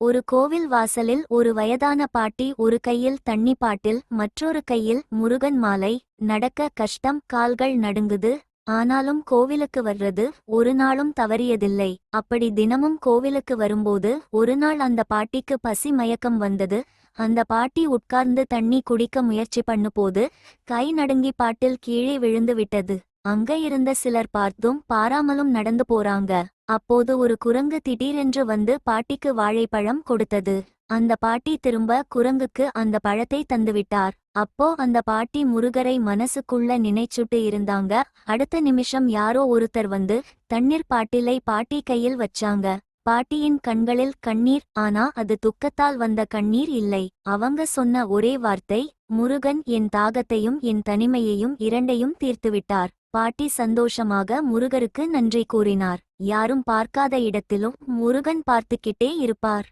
ஒரு கோவில் வாசலில் ஒரு வயதான பாட்டி ஒரு கையில் தண்ணி பாட்டில் மற்றொரு கையில் முருகன் மாலை. நடக்க கஷ்டம் கால்கள் நடுங்குது. ஆனாலும் கோவிலுக்கு வர்றது ஒரு நாளும் தவறியதில்லை. அப்படி தினமும் கோவிலுக்கு வரும்போது ஒரு நாள் அந்த பாட்டிக்கு பசி மயக்கம் வந்தது. அந்த பாட்டி உட்கார்ந்து தண்ணி குடிக்க முயற்சி பண்ணும்போது கை நடுங்கி பாட்டில் கீழே விழுந்து விட்டது. அங்க இருந்த சிலர் பார்த்தும் பாராமலும் நடந்து போறாங்க. அப்போது ஒரு குரங்கு திடீரென்று வந்து பாட்டிக்கு வாழைப்பழம் கொடுத்தது. அந்த பாட்டி திரும்ப குரங்குக்கு அந்த பழத்தை தந்துவிட்டார். அப்போ அந்த பாட்டி முருகரை மனசுக்குள்ள நினைச்சுட்டு இருந்தாங்க. அடுத்த நிமிஷம் யாரோ ஒருத்தர் வந்து தண்ணீர் பாட்டிலை பாட்டி கையில் வச்சாங்க. பாட்டியின் கண்களில் கண்ணீர் ஆனா அது துக்கத்தால் வந்த கண்ணீர் இல்லை. அவங்க சொன்ன ஒரே வார்த்தை முருகன் என் தாகத்தையும் என் தனிமையையும் இரண்டையும் தீர்த்துவிட்டார் பாட்டி சந்தோஷமாக முருகருக்கு நன்றி கூறினார். யாரும் பார்க்காத இடத்திலும் முருகன் பார்த்துக்கிட்டே இருப்பார்.